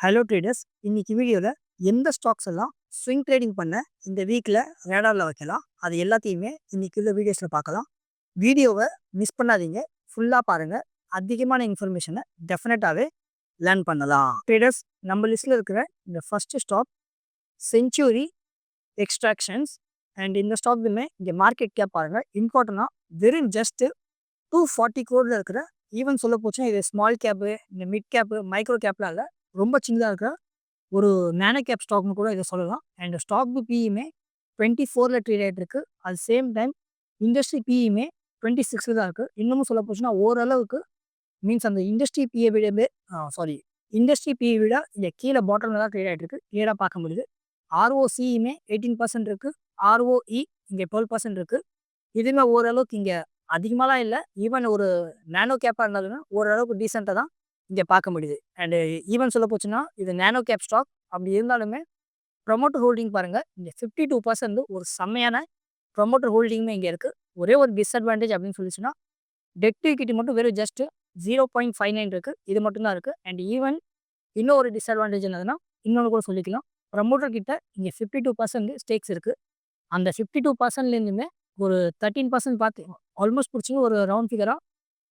Hello traders இன்னைக்கு வீடியோவில் எந்த ஸ்டாக்ஸ் எல்லாம் ஸ்விங் ட்ரேடிங் பண்ண இந்த வீக்கில் ரேடாரில் வைக்கலாம் அது எல்லாத்தையுமே இன்னைக்கு உள்ள வீடியோஸில் பார்க்கலாம். வீடியோவை மிஸ் பண்ணாதீங்க ஃபுல்லாக பாருங்கள் அதிகமான இன்ஃபர்மேஷனை டெஃபினட்டாகவே லேர்ன் பண்ணலாம். ட்ரேடர்ஸ் நம்ம லிஸ்ட்டில் இருக்கிற இந்த first stock century extractions and இந்த ஸ்டாக்குமே இங்கே மார்க்கெட் கேப் பாருங்கள் இம்பார்ட்டனாக வெறும் ஜஸ்ட்டு டூ ஃபார்ட்டி க்ரோரில் இருக்கிற ஈவன் சொல்ல போச்சுன்னா இது ஸ்மால் கேப்பு இந்த மிட் கேப்பு மைக்ரோ கேப்லாம் இல்லை ரொம்ப சின்னதாக இருக்கிற ஒரு நேனோ கேப் ஸ்டாக்னு கூட இதை சொல்லலாம். அண்ட் ஸ்டாக் பிஇமே டுவெண்ட்டி ஃபோரில் ட்ரீட் ஆகிட்டு இருக்கு. அது சேம் டைம் இண்டஸ்ட்ரி பிஇமே டுவெண்ட்டி சிக்ஸில் தான் இருக்குது இன்னமும் சொல்ல போச்சுன்னா ஓரளவுக்கு மீன்ஸ் அந்த இண்டஸ்ட்ரி பிஏ விட சாரி இண்டஸ்ட்ரி பிஏ விட இங்கே கீழே பாட்டமில் தான் ட்ரீட் ஆகிட்டு இருக்கு. கிளியராக பார்க்க முடியுது. ஆர்ஓசியுமே எயிட்டீன் பர்சன்ட் இருக்குது ஆர்ஓஇ இங்கே டுவெல் பர்சன்ட் இருக்குது இதுவுமே ஓரளவுக்கு இங்கே அதிகமாகலாம் இல்லை. ஈவன் ஒரு நேனோ கேப்பாக இருந்தாலுமே ஓரளவுக்கு டீசெண்டாக தான் இங்கே பார்க்க முடியுது. அண்டு ஈவன் சொல்ல போச்சுன்னா இது நேனோ கேப் ஸ்டாக். அப்படி இருந்தாலுமே ப்ரொமோட்டர் ஹோல்டிங் பாருங்கள் இங்கே ஃபிஃப்டி டூ பர்சன்ட் ஒரு செம்மையான ப்ரொமோட்டர் ஹோல்டிங்குமே இங்கே இருக்குது ஒரே ஒரு டிஸ்அட்வான்டேஜ் அப்படின்னு சொல்லிச்சுன்னா டெட் ஈக்விட்டி மட்டும் வெறும் just zero point five nine இருக்குது இது மட்டும்தான் இருக்குது அண்ட் ஈவன் இன்னும் ஒரு டிஸ்அட்வான்டேஜ் என்னதுன்னா இன்னொன்று கூட சொல்லிக்கலாம். ப்ரமோட்டர் கிட்ட இங்கே ஃபிஃப்டி டூ பர்சன்ட் ஸ்டேக்ஸ் இருக்குது அந்த ஃபிஃப்டி டூ பர்சன்ட்லேருந்துமே ஒரு தேர்ட்டீன் பர்சன்ட் பார்த்து ஆல்மோஸ்ட் பிடிச்சிங்க ஒரு ரவுண்ட் ஃபிகராக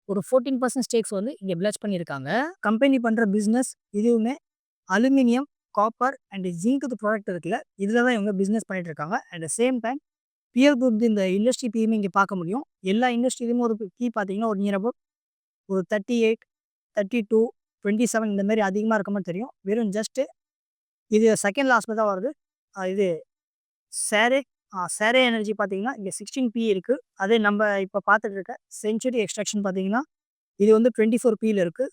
ஒரு ஃபோர்டீன் பர்சன்ட் ஸ்டேக்ஸ் வந்து இங்கே பிளச் பண்ணியிருக்காங்க. கம்பெனி பண்ணுற பிஸ்னஸ் இதுவுமே aluminium copper and zinc product இருக்குல்ல இதில் தான் இவங்க பிஸ்னஸ் பண்ணிட்டு இருக்காங்க at the same time peer group இந்த இண்டஸ்ட்ரி பியுமே இங்கே பார்க்க முடியும். எல்லா இண்டஸ்ட்ரியிலுமே ஒரு கீ பார்த்தீங்கன்னா ஒரு நியர் அபவுட் ஒரு thirty eight thirty two twenty seven இந்த மாதிரி அதிகமாக இருக்க மாதிரி தெரியும். வெறும் ஜஸ்ட்டு இது செகண்ட் லாஸ்ட்டில் தான் வருது. இது சேரே சேரே எனர்ஜி பார்த்தீங்கன்னா இங்கே சிக்ஸ்டீன் பி இருக்குது அதே நம்ம இப்போ பார்த்துட்டு இருக்க செஞ்சுரி எக்ஸ்ட்ராக்ஷன் பார்த்தீங்கன்னா இது வந்து டுவெண்ட்டி ஃபோர் பியில் இருக்குது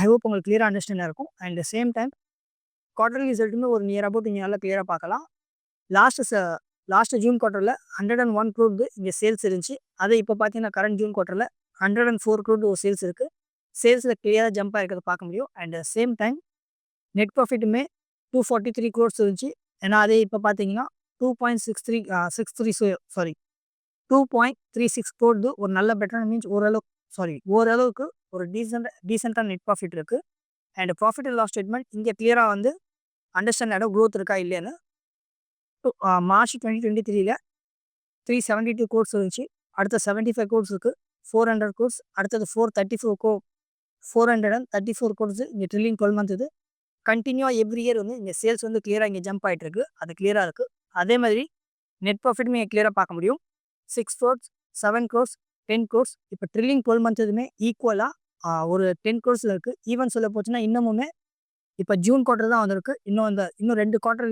ஐ ஹோப் உங்களுக்கு கிளியராக அண்டர்ஸ்டாண்டாக இருக்கும். அண்ட் சேம் டைம் குவார்டர் ரிசல்ட்டுமே ஒரு நியர் அபவுட் இங்கே நல்லா கிளியராக பார்க்கலாம் லாஸ்ட்டு ச லாஸ்ட்டு ஜூன் குவார்ட்டரில் ஹண்ட்ரட் அண்ட் ஒன் க்ரோடு இங்கே சேல்ஸ் இருந்துச்சு. அதே இப்போ பார்த்தீங்கன்னா கரண்ட் ஜூன் குவார்ட்டரில் ஹண்ட்ரட் அண்ட் ஃபோர் க்ரோடு ஒரு சேல்ஸ் இருக்குது சேல்ஸில் கிளியராக ஜம்ப் ஆகிருக்கிறத பார்க்க முடியும். அண்ட் சேம் டைம் நெட் ப்ராஃபிட்டுமே டூ ஃபார்ட்டி த்ரீ க்ரோட்ஸ் இருந்துச்சு. ஏன்னா அதே இப்போ பார்த்தீங்கன்னா two point six three six three sorry two point three six போடுது. ஒரு நல்ல பெட்டர் மீன்ஸ் ஓரளவுக்கு சாரி ஓரளவுக்கு ஒரு டீசென்ட் டீசெண்டாக நெட் ப்ராஃபிட் இருக்குது and profit and loss statement இங்கே கிளியராக வந்து அண்டர்ஸ்டாண்ட் ஆகிடும் க்ரோத் இருக்கா இல்லையான்னு மார்ச் டுவெண்ட்டி டுவெண்ட்டி த்ரீல த்ரீ செவன்ட்டி டூ கோர்ஸ் இருந்துச்சு. அடுத்த செவன்ட்டி ஃபைவ் கோர்ஸ் இருக்குது ஃபோர் ஹண்ட்ரட் கோர்ஸ் அடுத்தது four thirty four go four hundred and thirty four crores இங்கே ட்ரில்லிங் டுவெல் மந்த் இது. கண்டினியூவாக எவ்ரி இயர் வந்து இங்கே சேல்ஸ் வந்து கிளியராக இங்கே ஜம்ப் ஆகிட்டு இருக்கு. அது கிளியராக இருக்குது அதே மாதிரி நெட் ப்ராஃபிட்டுமே கிளியராக பார்க்க முடியும். Six crores seven crores ten crores இப்போ ட்ரில்லிங் டுவெல் மந்த் எதுவுமே ஈக்குவலாக ஒரு டென் க்ரோர்ஸில் இருக்குது ஈவன் சொல்ல போச்சுன்னா இன்னமுமே இப்போ ஜூன் குவார்டர் தான் வந்திருக்கு. இன்னும் அந்த இன்னும் ரெண்டு குவார்டர்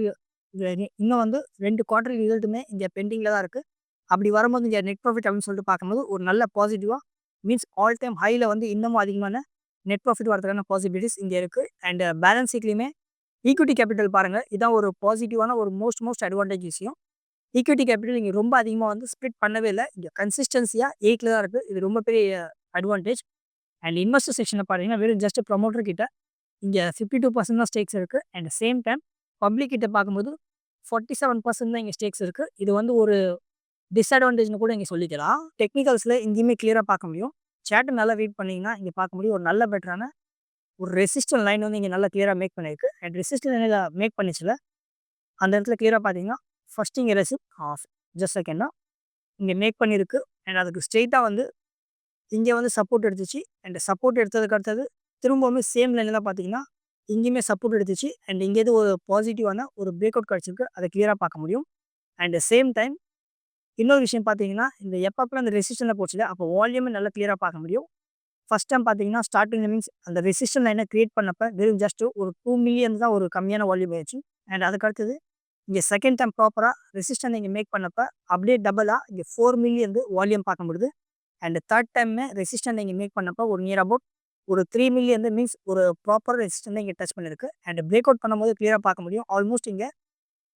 இன்னும் வந்து ரெண்டு குவார்டர் ரிசல்ட்டுமே இங்கே பெண்டிங்கில் தான் இருக்குது அப்படி வரும்போது இங்கே நெட் ப்ராஃபிட் அப்படின்னு சொல்லிட்டு பார்க்கும்போது ஒரு நல்ல பாசிட்டிவாக மீன்ஸ் ஆல் டைம் ஹையில் வந்து இன்னமும் அதிகமான நெட் ப்ராஃபிட் வரதுக்கான பாசிபிலிட்டிஸ் இங்கே இருக்குது அண்ட் பேலன்ஸ் சீட்லேயுமே ஈக்விட்டி கேபிட்டல் பாருங்கள் இதான் ஒரு பாசிட்டிவான ஒரு மோஸ்ட் மோஸ்ட் அட்வான்டேஜ் விஷயம். ஈக்விட்டி கேபிட்டல் இங்கே ரொம்ப அதிகமாக வந்து ஸ்ப்ளிட் பண்ணவே இல்லை. இங்கே கன்சிஸ்டன்சியாக எயிட்டில் தான் இருக்குது இது ரொம்ப பெரிய அட்வான்டேஜ். அண்ட் இன்வெஸ்டர் செக்ஷனில் பார்த்தீங்கன்னா வெறும் ஜஸ்ட் ப்ரொமோட்டர் கிட்ட இங்கே ஃபிஃப்டி டூ பர்சன்ட் தான் ஸ்டேக்ஸ் இருக்குது அண்ட் சேம் டைம் பப்ளிக் கிட்ட பார்க்கும்போது ஃபார்ட்டி செவன் பர்சன்ட் தான் இங்கே ஸ்டேக்ஸ் இருக்குது இது வந்து ஒரு டிஸ்அட்வான்டேஜ்னு கூட இங்கே சொல்லிக்கலாம். டெக்னிக்கல்ஸில் இங்கேயுமே கிளியராக பார்க்க முடியும். சேட்டை நல்லா வெயிட் பண்ணிங்கன்னா இங்கே பார்க்க முடியும். ஒரு நல்ல பெட்டரான ஒரு ரெசிஸ்டன் லைன் வந்து இங்கே நல்லா கிளியராக மேக் பண்ணியிருக்கு அண்ட் ரெசிஸ்டன் லைனில் மேக் பண்ணிச்சுல அந்த இடத்துல கிளியராக பார்த்தீங்கன்னா ஃபஸ்ட் இங்கே ரெசிப் ஆஃப் ஜஸ்ட் செகண்டாக இங்கே மேக் பண்ணியிருக்கு அண்ட் அதுக்கு ஸ்ட்ரெயிட்டாக வந்து இங்கே வந்து சப்போர்ட் எடுத்துச்சு. அண்ட் சப்போர்ட் எடுத்ததுக்கு அடுத்தது திரும்பவுமே சேம் லைனில் தான் பார்த்தீங்கன்னா இங்கேயுமே சப்போர்ட் எடுத்துச்சு. அண்ட் இங்கேருந்து ஒரு பாசிட்டிவான ஒரு பிரேக் அவுட் கிடச்சிருக்கு. அதை கிளியராக பார்க்க முடியும். அண்ட் சேம் டைம் இன்னொரு விஷயம் பார்த்தீங்கன்னா இந்த எப்பப்போ அந்த ரெசிஸ்டனில் போச்சுல அப்போ வால்யூமே நல்லா கிளியராக பார்க்க முடியும். ஃபஸ்ட் டைம் பார்த்தீங்கன்னா ஸ்டார்டிங் மீன்ஸ் அந்த ரெசிஸ்டன் லைனை கிரியேட் பண்ணப்போ வெறும் ஜஸ்ட் ஒரு டூ மில்லியன் தான் ஒரு கம்மியான வால்யூம் ஆயிடுச்சு. அண்ட் அதுக்கு அடுத்தது இங்கே செகண்ட் டைம் ப்ராப்பராக ரெசிஸ்டன் இங்கே மேக் பண்ணப்போ அப்படியே டபுளாக இங்கே ஃபோர் மில்லியன் வால்யூம் பார்க்க முடியுது. அண்ட் தேர்ட் டைமே ரெசிஸ்டன் இங்கே மேக் பண்ணப்போ ஒரு நியர் அபவுட் ஒரு த்ரீ மில்லியன் மீன்ஸ் ஒரு ப்ராப்பர் ரெசிஸ்டன் இங்கே டச் பண்ணியிருக்கு அண்ட் பிரேக் அவுட் பண்ணும்போது கிளியராக பார்க்க முடியும். ஆல்மோஸ்ட் இங்கே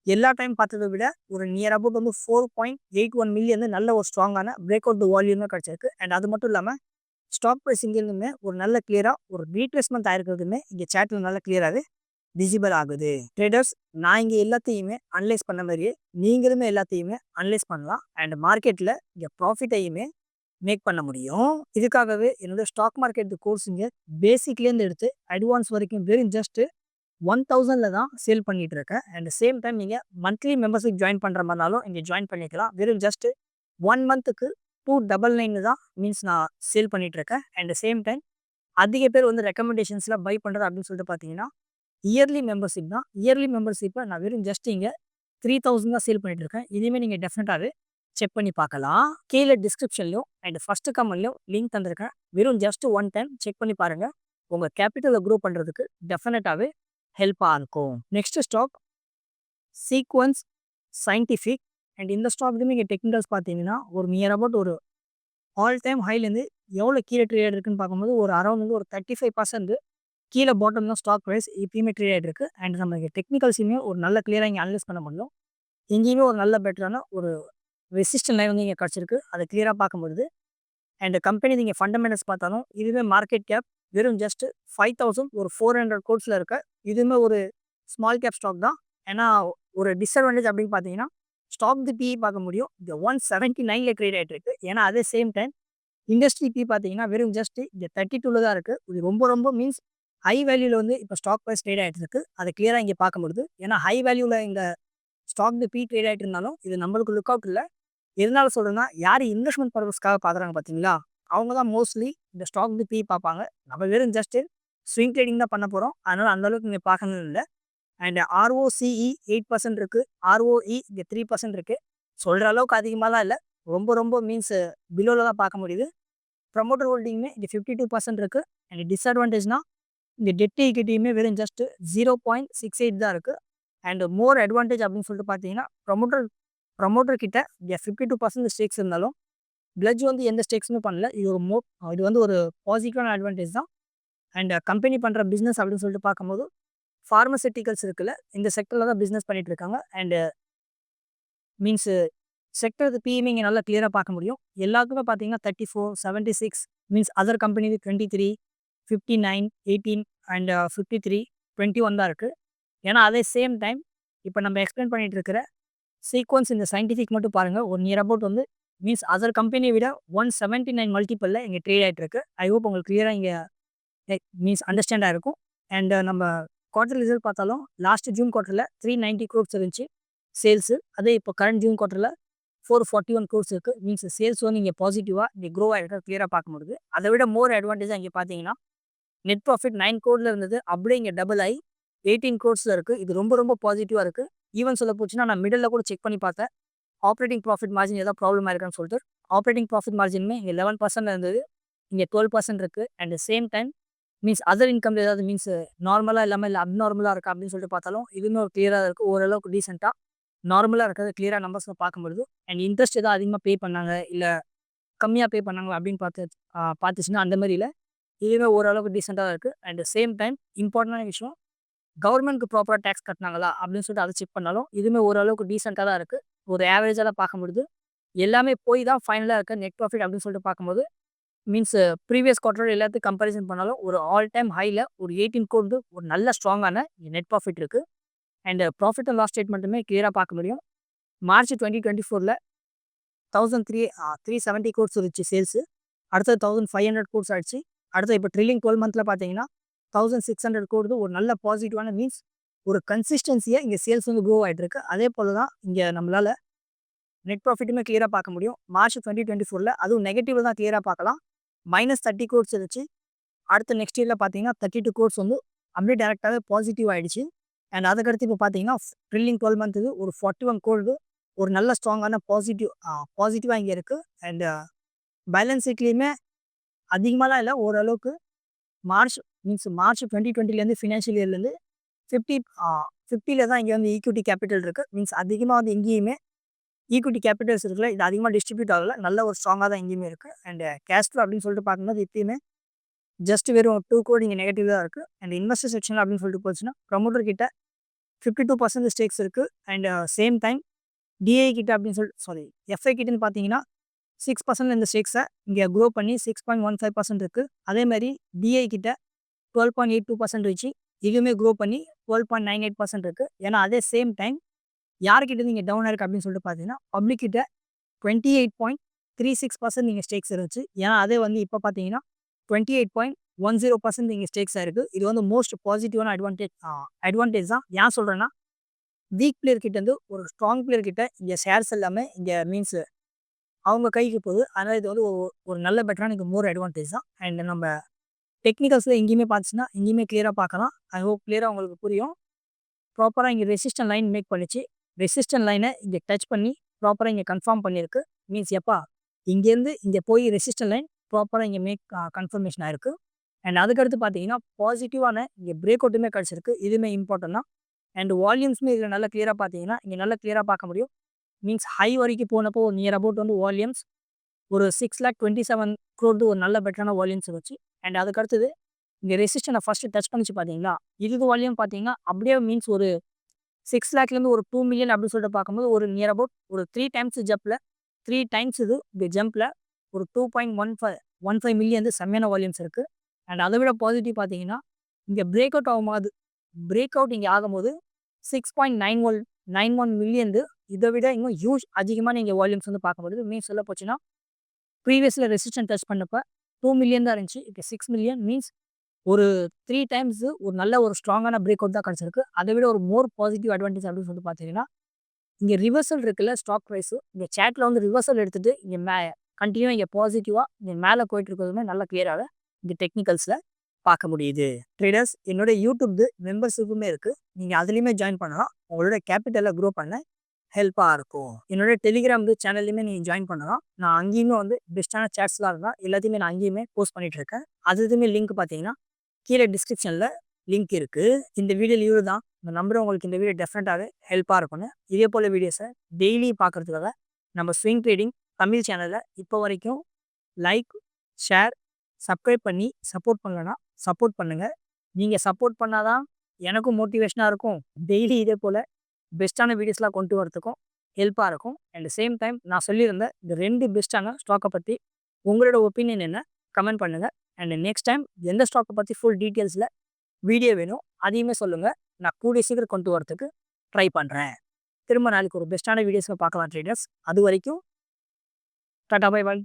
எல்லா டைம் பார்த்ததை விட ஒரு நியர் அபவுட் வந்து four point eight one million நல்ல ஒரு ஸ்ட்ராங்கான பிரேக் அவுட் வால்யூமே கிடச்சிருக்கு. அண்ட் அது மட்டும் இல்லாமல் ஸ்டாக் ப்ரைஸ் இங்கேருந்துமே ஒரு நல்ல கிளியராக ஒரு ரீட்ரேஸ்மெண்ட் ஆயிருக்கிறதுமே இங்கே சேட்டில் நல்லா கிளியராகவே விசிபிள் ஆகுது. ட்ரேடர்ஸ் நான் இங்கே எல்லாத்தையுமே அனலைஸ் பண்ண மாதிரியே நீங்களுமே எல்லாத்தையுமே அனலைஸ் பண்ணலாம். அண்ட் மார்க்கெட்டில் இங்கே ப்ராஃபிட்டையுமே மேக் பண்ண முடியும். இதுக்காகவே என்னோட ஸ்டாக் மார்க்கெட் கோர்ஸ் இங்கே பேசிக்லேருந்து எடுத்து அட்வான்ஸ் வரைக்கும் வெறும் ஜஸ்ட்டு ஒன் தௌசண்டில் தான் சேல் பண்ணிகிட்டு இருக்கேன். அண்ட் சேம் டைம் நீங்கள் மந்த்லி மெம்பர்ஷிப் ஜாயின் பண்ணுற மாதிரினாலும் இங்கே ஜாயின் பண்ணிக்கலாம். வெறும் ஜஸ்ட்டு ஒன் மந்த்துக்கு டூ டபுள் நைன் தான் மீன்ஸ் நான் சேல் பண்ணிகிட்ருக்கேன் இருக்கேன் அண்ட் சேம் டைம் அதிக பேர் வந்து ரெக்கமெண்டேஷன்ஸில் பை பண்ணுறது அப்படின்னு சொல்லிட்டு பார்த்தீங்கன்னா இயர்லி மெம்பர்ஷிப் தான். இயர்லி மெம்பர்ஷிப்பை நான் வெறும் ஜஸ்ட் இங்கே த்ரீ தௌசண்ட் தான் சேல் பண்ணிகிட்ருக்கேன் இருக்கேன் இதுவுமே நீங்கள் டெஃபினட்டாகவே செக் பண்ணி பார்க்கலாம். கீழே டிஸ்கிரிப்ஷன்லையும் அண்ட் ஃபஸ்ட்டு கமெண்ட்லையும் லிங்க் தந்திருக்கேன். வெறும் ஜஸ்ட் ஒன் டைம் செக் பண்ணி பாருங்கள் உங்கள் கேபிட்டலை க்ரோ பண்ணுறதுக்கு டெஃபினட்டாகவே ஹெல்ப்பாக இருக்கும். Next stock Sequent Scientific and இந்த ஸ்டாக்லேயுமே இங்கே டெக்னிக்கல்ஸ் பார்த்தீங்கன்னா ஒரு நியர் அபவுட் ஒரு ஆல் டைம் ஹைலேருந்து எவ்வளோ கீழே ட்ரேட் இருக்குன்னு பார்க்கும்போது ஒரு அரௌண்ட் வந்து ஒரு தேர்ட்டி ஃபைவ் பர்சன்ட் கீழே பாட்டம் தான் ஸ்டாக் ப்ரைஸ் இப்பயுமே ட்ரேட் ஆகிட்டு அண்ட் நம்மளுக்கு டெக்னிக்கல்ஸுமே ஒரு நல்ல கிளியராக இங்கே அனலைஸ் பண்ண முடியும். எங்கேயுமே ஒரு நல்ல பெட்டரான ஒரு ரெசிஸ்டன் லைன் வந்து இங்கே கிடச்சிருக்கு. அதை கிளியராக பார்க்கும்பொழுது அண்ட் கம்பெனி நீங்கள் ஃபண்டமெண்டல்ஸ் பார்த்தாலும் இதுவே மார்க்கெட் கேப் வெறும் ஜஸ்ட் ஃபைவ் தௌசண்ட் ஒரு ஃபோர் ஹண்ட்ரட் கோட்ஸில் இருக்க இதுவுமே ஒரு ஸ்மால் கேப் ஸ்டாக் தான். ஏன்னா ஒரு டிஸ்அட்வான்டேஜ் அப்படின்னு பார்த்தீங்கன்னா ஸ்டாக் தி பி பார்க்க முடியும். இந்த ஒன் செவன்ட்டி நைனில் க்ரியேட் ஆகிட்டு இருக்கு ஏன்னா அதே சேம் டைம் இண்டஸ்ட்ரி பி பார்த்தீங்கன்னா வெறும் ஜஸ்ட் இந்த தேர்ட்டி டூவில் தான் இருக்குது இது ரொம்ப ரொம்ப மீன்ஸ் ஹை வேல்யூவில் வந்து இப்போ ஸ்டாக் ப்ரைஸ் ட்ரேட் ஆகிட்டு இருக்கு அதை கிளியராக இங்கே பார்க்க முடியுது. ஏன்னா ஹை வேல்யூவில் இந்த ஸ்டாக் தி பி ட்ரேட் ஆகிட்டு இருந்தாலும் இது நம்மளுக்கு லுக் அவுட் இல்லை. எதனால சொல்கிறேன்னா யார் இன்வெஸ்ட்மெண்ட் பர்பஸ்க்காக பார்க்குறாங்க பார்த்தீங்களா? அவங்க தான் மோஸ்ட்லி இந்த ஸ்டாக் தி பி பார்ப்பாங்க. நம்ம வெறும் ஜஸ்ட்டு ஸ்விங் ட்ரேடிங் தான் பண்ண போகிறோம் அதனால் அந்தளவுக்கு இங்கே பார்க்கணும் இல்லை. அண்ட் ஆர்ஓசிஇ எயிட் பர்சன்ட் இருக்குது ஆர்ஓஇ இங்கே த்ரீ பர்சன்ட் இருக்குது சொல்கிற அளவுக்கு அதிகமாகலாம் இல்லை. ரொம்ப ரொம்ப மீன்ஸ் பிலோவில் தான் பார்க்க முடியுது. ப்ரமோட்டர் ஹோல்டிங்குமே இங்கே ஃபிஃப்டி டூ பர்சன்ட் இருக்குது அண்ட் டிஸ்அட்வான்டேஜ்னா இந்த டெட் ஈக்விட்டியுமே வெறும் just zero point six eight தான் இருக்குது அண்ட் மோர் அட்வான்டேஜ் அப்படின்னு சொல்லிட்டு பார்த்தீங்கன்னா ப்ரொமோட்டர் ப்ரொமோட்டர் கிட்ட இங்கே ஃபிஃப்டி டூ பர்சன்ட் ஸ்டேக்ஸ் இருந்தாலும் பிளட்ஜ் வந்து எந்த ஸ்டேக்ஸுமே பண்ணல. இது ஒரு மோ இது வந்து ஒரு பாசிட்டிவான அட்வான்டேஜ் தான். அண்ட் கம்பெனி பண்ணுற பிஸ்னஸ் அப்படின்னு சொல்லிட்டு பார்க்கும்போது ஃபார்மசெட்டிக்கல்ஸ் இருக்குல்ல இந்த செக்டரில் தான் பிஸ்னஸ் பண்ணிட்டு இருக்காங்க. அண்டு மீன்ஸு செக்டர் பிஎம் இங்கே நல்லா கிளியராக பார்க்க முடியும். எல்லாத்துக்குமே பார்த்தீங்கன்னா thirty four seventy six means other company twenty three fifty nine eighteen and fifty three twenty one தான் இருக்குது ஏன்னா அதே சேம் டைம் இப்போ நம்ம எக்ஸ்பிளைன் பண்ணிகிட்டு இருக்கிற சீக்வன்ஸ் இந்த சயின்டிஃபிக் மட்டும் பாருங்கள் ஒன் இயர் அபவுட் வந்து மீன்ஸ் அதர் கம்பெனியை விட ஒன் செவன்ட்டி நைன் மல்டிப்பிளில் இங்கே ட்ரேட் ஆகிட்டு இருக்கு. ஐ ஹோப் உங்களுக்கு கிளியராக இங்கே மீன்ஸ் அண்டர்ஸ்டாண்டாக இருக்கும். அண்ட் நம்ம குவார்டர் ரிசல்ட் பார்த்தாலும் லாஸ்ட் ஜூன் குவார்ட்டரில் த்ரீ நைன்ட்டி க்ரோர்ஸ் இருந்துச்சு சேல்ஸு அதே இப்போ கரண்ட் ஜூன் குவார்ட்டரில் ஃபோர் ஃபார்ட்டி ஒன் க்ரோர்ஸ் இருக்குது மீன்ஸ் சேல்ஸ் வந்து இங்கே பாசிட்டிவாக இங்கே க்ரோ ஆகிட்டு கிளியராக பார்க்க முடியுது. அதை விட மோர் அட்வான்டேஜாக இங்கே பார்த்தீங்கன்னா நெட் ப்ராஃபிட் நைன் கோடில் இருந்தது அப்படியே இங்கே டபுள் ஆகி எயிட்டீன் கோர்ஸில் இருக்குது இது ரொம்ப ரொம்ப பாசிட்டிவாக இருக்குது ஈவன் சொல்ல போச்சுன்னா நான் மிடலில் கூட செக் பண்ணி பார்த்தேன். ஆப்ரேட்டிங் ப்ராஃபிட் மார்ஜின் ஏதாவது ப்ராப்ளம் ஆயிருக்கான்னு சொல்லிட்டு ஆப்ரேட்டிங் ப்ராஃபிட் மார்ஜினுமே இங்கே லெவன் பர்சன்ட் இருந்தது இங்கே டுவெல் பர்சன்ட் இருக்குது and same time means other income ஏதாவது மீன்ஸ் நார்மலாக இல்லாமல் இல்லை அப்நார்மலாக இருக்கா அப்படின்னு சொல்லிட்டு பார்த்தாலும் இதுவுமே ஒரு கிளியராக இருக்குது ஓரளவுக்கு டீசெண்டாக நார்மலாக இருக்கிறது கிளியராக நம்பர்ஸில் பார்க்கும்பொழுது அண்ட் இன்ட்ரெஸ்ட் எதாவது அதிகமாக பே பண்ணாங்க இல்லை கம்மியாக பே பண்ணாங்க அப்படின்னு பார்த்து பார்த்துச்சுன்னா அந்த மாதிரி இல்லை. இதுவே ஓரளவுக்கு டீசெண்டாக இருக்குது அண்ட் சேம் டைம் இம்பார்ட்டண்டான விஷயம் கவர்மெண்ட்க்கு ப்ராப்பராக டேக்ஸ் கட்டினாங்களா அப்படின்னு சொல்லிட்டு அதை செக் பண்ணாலும் இதுவுமே ஓரளவுக்கு டீசெண்டாக தான் இருக்குது ஒரு ஆவரேஜாக தான் பார்க்க எல்லாமே போய் தான் ஃபைனலாக இருக்க நெட் ப்ராஃபிட் அப்படின்னு சொல்லிட்டு பார்க்கும்போது மீன்ஸ் ப்ரீவியஸ் குவார்டர் எல்லாத்துக்கும் கம்பேரிசன் பண்ணாலும் ஒரு ஆல் டைம் ஹையில் ஒரு எயிட்டீன் வந்து ஒரு நல்ல ஸ்ட்ராங்கான நெட் ப்ராஃபிட் இருக்குது அண்ட் ப்ராஃபிட் அண்ட் லாஸ் ஸ்டேட்மெண்ட்டுமே கிளியராக பார்க்க முடியும். மார்ச் டுவெண்ட்டி டுவெண்ட்டி ஃபோரில் thousand three three seventy crores இருந்துச்சு சேல்ஸு அடுத்தது தௌசண்ட் ஃபைவ் ஹண்ட்ரட் கோர்ஸ் ஆயிடுச்சு. அடுத்து இப்போ ட்ரில்லிங் டுவெல் மந்த்தில் பார்த்தீங்கன்னா தௌசண்ட் சிக்ஸ் ஹண்ட்ரட் கோடு ஒரு நல்ல பாசிட்டிவான மீன்ஸ் ஒரு கன்சிஸ்டன்சியாக இங்கே சேல்ஸ் வந்து க்ரோ ஆகிட்டு இருக்கு. அதே போல் தான் இங்கே நம்மளால் நெட் ப்ராஃபிட்டுமே கிளியராக பார்க்க முடியும். மார்ச் டுவெண்ட்டி டுவெண்ட்டி ஃபோரில் அதுவும் நெகட்டிவ் தான் கிளியராக பார்க்கலாம். மைனஸ் தேர்ட்டி கோர்ஸ் இருந்துச்சு. அடுத்த நெக்ஸ்ட் இயரில் பார்த்தீங்கன்னா தேர்ட்டி டூ கோர்ஸ் வந்து அப்படியே டேரெக்டாகவே பாசிட்டிவ் ஆகிடுச்சு அண்ட் அதுக்கடுத்து இப்போ பார்த்தீங்கன்னா ட்ரில்லிங் டுவெல் மந்த்துக்கு ஒரு ஃபார்ட்டி ஒன் கோல்டு ஒரு நல்ல ஸ்ட்ராங்கான பாசிட்டிவ் பாசிட்டிவாக இங்கே இருக்குது அண்ட் பேலன்ஸ் ஷீட்லேயுமே அதிகமாகலாம் இல்லை ஓரளவுக்கு மார்ச் மீன்ஸ் மார்ச் டுவெண்ட்டி டுவெண்ட்டிலேருந்து ஃபினான்ஷியல் இயர்லேருந்து ஃபிஃப்டி ஃபிஃப்டியில் தான் இங்கே வந்து ஈக்விட்டி கேபிட்டல் இருக்குது மீன்ஸ் அதிகமாக வந்து எங்கேயுமே ஈக்விட்டி கேபிட்டல்ஸ் இருக்குல்ல இது அதிகமாக டிஸ்ட்ரிபியூட் ஆகல. நல்ல ஒரு ஸ்ட்ராங்காக தான் எங்கேயுமே இருக்குது அண்ட் கேஷ் ஃப்ளோ அப்படின்னு சொல்லிட்டு பார்க்கும்போது எப்பயுமே ஜஸ்ட் வெறும் டூ கோடி இங்கே நெகட்டிவ் தான் இருக்குது அண்ட் இன்வெஸ்டர் செக்ஷன் அப்படின்னு சொல்லிட்டு போச்சுன்னா ப்ரமோட்டர் கிட்ட ஃபிஃப்டி டூ பர்சன்ட் ஸ்டேக்ஸ் இருக்குது அண்ட் சேம் டைம் டிஐ கிட்ட அப்படின்னு சொல்லிட்டு சாரி எஃப்ஐ கிட்டன்னு பார்த்தீங்கன்னா சிக்ஸ் பர்சன்ட் இந்த ஸ்டேக்ஸை இங்கே க்ரோ பண்ணி six point one five percent இருக்குது அதேமாதிரி டிஐ கிட்ட twelve point eight two percent வச்சு இதுவுமே க்ரோ பண்ணி twelve point nine eight percent இருக்குது ஏன்னா அதே சேம் டைம் யார்கிட்ட நீங்கள் டவுன் ஆயிருக்கு அப்படின்னு சொல்லிட்டு பார்த்தீங்கன்னா பப்ளிக்கிட்ட twenty eight point three six percent நீங்கள் ஸ்டேக்ஸ் இருந்துச்சு. ஏன்னா அதே வந்து இப்போ பார்த்தீங்கன்னா twenty eight point one zero percent இங்கே ஸ்டேக்ஸ் இருக்குது இது வந்து மோஸ்ட் பாசிட்டிவான அட்வான்டேஜ் அட்வான்டேஜ் தான். ஏன் சொல்கிறேன்னா வீக் பிளேயர் ஒரு ஸ்ட்ராங் பிளேயர் கிட்ட இங்கே ஷேர்ஸ் எல்லாமே இங்கே மீன்ஸ் அவங்க கைக்கு போகுது. அதனால் இது வந்து ஒரு ஒரு நல்ல பெட்டரான இங்கே மோர் அட்வான்டேஜ் தான். அண்ட் நம்ம டெக்னிக்கல்ஸில் எங்கேயுமே பார்த்துச்சுன்னா எங்கேயுமே கிளியராக பார்க்கலாம் ஐ ஹோப் கிளியராக உங்களுக்கு புரியும். ப்ராப்பராக இங்கே ரெசிஸ்டன் லைன் மேக் பண்ணிச்சு. ரெசிஸ்டன் லைனை இங்கே டச் பண்ணி ப்ராப்பராக இங்கே கன்ஃபார்ம் பண்ணியிருக்கு மீன்ஸ் எப்பா இங்கேருந்து இங்கே போய் ரெசிஸ்டன் லைன் ப்ராப்பராக இங்கே மேக் கன்ஃபர்மேஷன் ஆயிருக்கு. அண்ட் அதுக்கடுத்து பார்த்தீங்கன்னா பாசிட்டிவான இங்கே பிரேக் அவுட்டுமே கிடச்சிருக்கு. இதுவுமே இம்பார்ட்டன் தான். அண்ட் வால்யூம்ஸுமே இதில் நல்லா கிளியராக பார்த்தீங்கன்னா இங்கே நல்லா கிளியராக பார்க்க முடியும். மீன்ஸ் ஹை வரைக்கும் போனப்போ நியர் அபவுட் வந்து வால்யூம்ஸ் ஒரு six lakh twenty seven crore ஒரு நல்ல பெட்டரான வால்யூம்ஸ் வச்சு அண்ட் அதுக்கடுத்தது இங்கே ரெசிஸ்டனை ஃபஸ்ட்டு டச் பண்ணிச்சு பார்த்தீங்களா இது வால்யூம் பார்த்தீங்கன்னா அப்படியே மீன்ஸ் ஒரு சிக்ஸ் லேக்லேருந்து ஒரு டூ மில்லியன் அப்படின்னு சொல்லிட்டு பார்க்கும்போது ஒரு நியர் அபவுட் ஒரு த்ரீ டைம்ஸ் ஜப்பில் த்ரீ டைம்ஸ் இது ஜம்பில் ஒரு two point one five one five million வந்து செம்மையான வால்யூம்ஸ் இருக்குது அண்ட் அதை விட பாசிட்டிவ் பார்த்தீங்கன்னா இங்கே பிரேக் அவுட் ஆகும்போது பிரேக் அவுட் இங்கே ஆகும்போது six point nine one nine one million இதை விட இன்னும் ஹியூஜ் அதிகமாக நீங்கள் வால்யூம்ஸ் வந்து பார்க்கும்போது மீன்ஸ் சொல்ல போச்சுன்னா ப்ரீவியஸில் ரெசிஸ்டன் டச் பண்ணப்போ டூ மில்லியன் தான் இருந்துச்சு இப்போ சிக்ஸ் மில்லியன் மீன்ஸ் ஒரு த்ரீ டைம்ஸ் ஒரு நல்ல ஒரு ஸ்ட்ராங்கான பிரேக் அவுட் தான் கிடச்சிருக்கு. அதை விட ஒரு மோர் பாசிட்டிவ் அட்வான்டேஜ் அப்படின்னு சொல்லிட்டு பார்த்தீங்கன்னா இங்கே ரிவர்சல் இருக்குல்ல ஸ்டாக் ப்ரைஸு இங்கே சேட்டில் வந்து ரிவர்சல் எடுத்துகிட்டு இங்கே மே கண்டினியூ இங்கே பாசிட்டிவாக இங்கே மேலே போயிட்டு இருக்கிறதுமே நல்லா கிளியராக இங்கே டெக்னிக்கல்ஸில் பார்க்க முடியுது. ட்ரேடர்ஸ் என்னோட யூடியூப் மெம்பர்ஷிப்புமே இருக்குது நீங்கள் அதுலேயுமே ஜாயின் பண்ணலாம். உங்களோட கேபிட்டலை க்ரோ பண்ண ஹெல்ப்பாக இருக்கும். என்னோட டெலிகிராம் சேனல்லையுமே நீங்கள் ஜாயின் பண்ணலாம். நான் அங்கேயுமே வந்து பெஸ்ட்டான சேட்ஸ்லாம் இருந்தால் எல்லாத்தையுமே நான் அங்கேயுமே போஸ்ட் பண்ணிகிட்ருக்கேன் இருக்கேன். அது எதுவுமே லிங்க் பார்த்தீங்கன்னா கீழே டிஸ்கிரிப்ஷனில் லிங்க் இருக்குது இந்த வீடியோ லீவு தான் இந்த நம்பர் உங்களுக்கு இந்த வீடியோ டெஃபினட்டாக ஹெல்ப்பாக இருக்கும்னு. இதே போல் வீடியோஸை டெய்லி பார்க்குறதுக்காக நம்ம ஸ்விங் ட்ரேடிங் தமிழ் சேனலில் இப்போ வரைக்கும் லைக் ஷேர் சப்ஸ்கிரைப் பண்ணி சப்போர்ட் பண்ணலன்னா சப்போர்ட் பண்ணுங்கள் நீங்கள் சப்போர்ட் பண்ணாதான் எனக்கும் மோட்டிவேஷனாக இருக்கும். டெய்லி இதே போல் பெஸ்ட்டான வீடியோஸ்லாம் கொண்டு வரதுக்கும் ஹெல்ப்பாக இருக்கும். அண்ட் சேம் டைம் நான் சொல்லியிருந்த இந்த ரெண்டு பெஸ்ட்டான ஸ்டாக்கை பற்றி உங்களோட ஒப்பீனியன் என்ன? கமெண்ட் பண்ணுங்கள் அண்ட் நெக்ஸ்ட் டைம் எந்த ஸ்டாக்கை பற்றி ஃபுல் டீட்டெயில்ஸில் வீடியோ வேணும் அதையுமே சொல்லுங்கள் நான் கூடிய சீக்கிரம் கொண்டு வரத்துக்கு ட்ரை பண்ணுறேன் திரும்ப நாளைக்கு ஒரு பெஸ்ட்டான வீடியோஸில் பார்க்கலாம் ட்ரேடர்ஸ் அது வரைக்கும் டாட்டா பை பாய்